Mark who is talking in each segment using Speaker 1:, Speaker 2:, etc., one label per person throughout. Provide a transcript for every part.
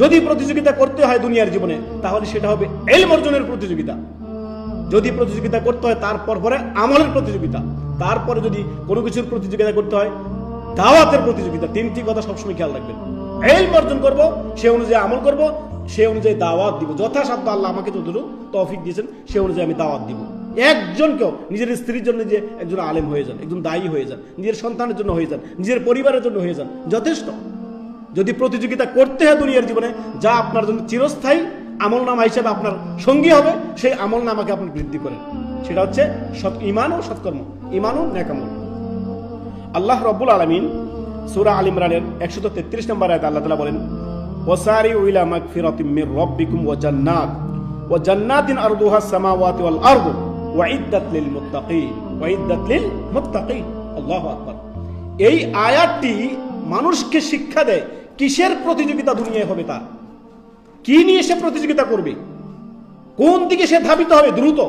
Speaker 1: যদি প্রতিযোগিতা করতে হয় দুনিয়ার জীবনে, তাহলে সেটা হবে এলম অর্জনের প্রতিযোগিতা। যদি প্রতিযোগিতা করতে হয়, তারপর পরে আমলের প্রতিযোগিতা। তারপরে যদি কোনো কিছুর প্রতিযোগিতা করতে হয়, দাওয়াতের প্রতিযোগিতা। তিনটি কথা সবসময় খেয়াল রাখবেন। এই অর্জন করব, সে অনুযায়ী আমল করব, সে অনুযায়ী দাওয়াত দিব। যথাসাধ্য আল্লাহ আমাকে যতটুকু তৌফিক দিয়েছেন, সে অনুযায়ী আমি দাওয়াত দিব। একজনকেও, নিজের স্ত্রীর জন্য যে একজন আলেম হয়ে যান, একজন দায়ী হয়ে যান, নিজের সন্তানের জন্য হয়ে যান, নিজের পরিবারের জন্য হয়ে যান, যথেষ্ট। যদি প্রতিযোগিতা করতে হয় দুনিয়ার জীবনে, যা আপনার জন্য চিরস্থায়ী, আমল নামা হিসেবে আপনার সঙ্গী হবে, সেই আমল নামাকে আপনি বৃদ্ধি করেন। সেটা হচ্ছে সৎ ইমান ও সৎকর্ম ইমান ও ন্যাকামল। আল্লাহ রব্বুল আলমিন সুরা আল ইমরানের একশত তেত্রিশ নম্বর আয়াত আল্লাহ তালা বলেন ওসারি উইলা মাগফিরাতিম মির রব্বিকুম ওয়া জান্নাত, ওয়া জান্নাতিন আরদুহা সামাওয়াতি ওয়াল আরদু ওয়া ইদ্দাত লিল মুত্তাকিন ওয়া ইদ্দাত লিল মুত্তাকিন। আল্লাহু আকবার। এই আয়াতটি মানুষকে শিক্ষা দেয় কিসের প্রতিযোগিতা দুনিয়ায় হবে তার? কি নিয়ে সে প্রতিযোগিতা করবে? কোন দিকে সে ধাবিত হবে? দ্রুত।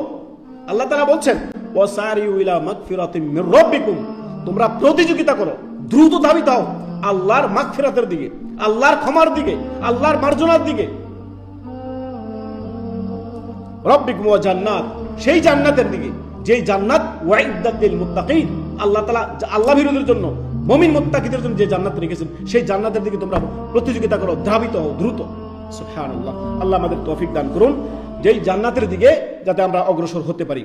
Speaker 1: আল্লাহ তারা বলছেন তোমরা প্রতিযোগিতা করো, দ্রুত ধাবিত হও আল্লাহর মাগফিরাতের দিকে, আল্লাহর ক্ষমার দিকে, আল্লাহর মার্জনার দিকে। রব্বিকুম জান্নাত, সেই জান্নাতের দিকে, যেই জান্নাত ওয়াইদাত মুত্তাকিন। আল্লাহ তাআলা, আল্লাহ বিরোধীর জন্য মুমিন মোত্তাকিদের জন্য যে জান্নাত রেখেছেন, সেই জান্নাতের দিকে তোমরা প্রতিযোগিতা করো, ধাবিত হও, দ্রুত। সুবহানাল্লাহ। আল্লাহ আমাদের তৌফিক দান করুন। যেই জান্নাতের দিকে যাতে আমরা অগ্রসর হতে পারি।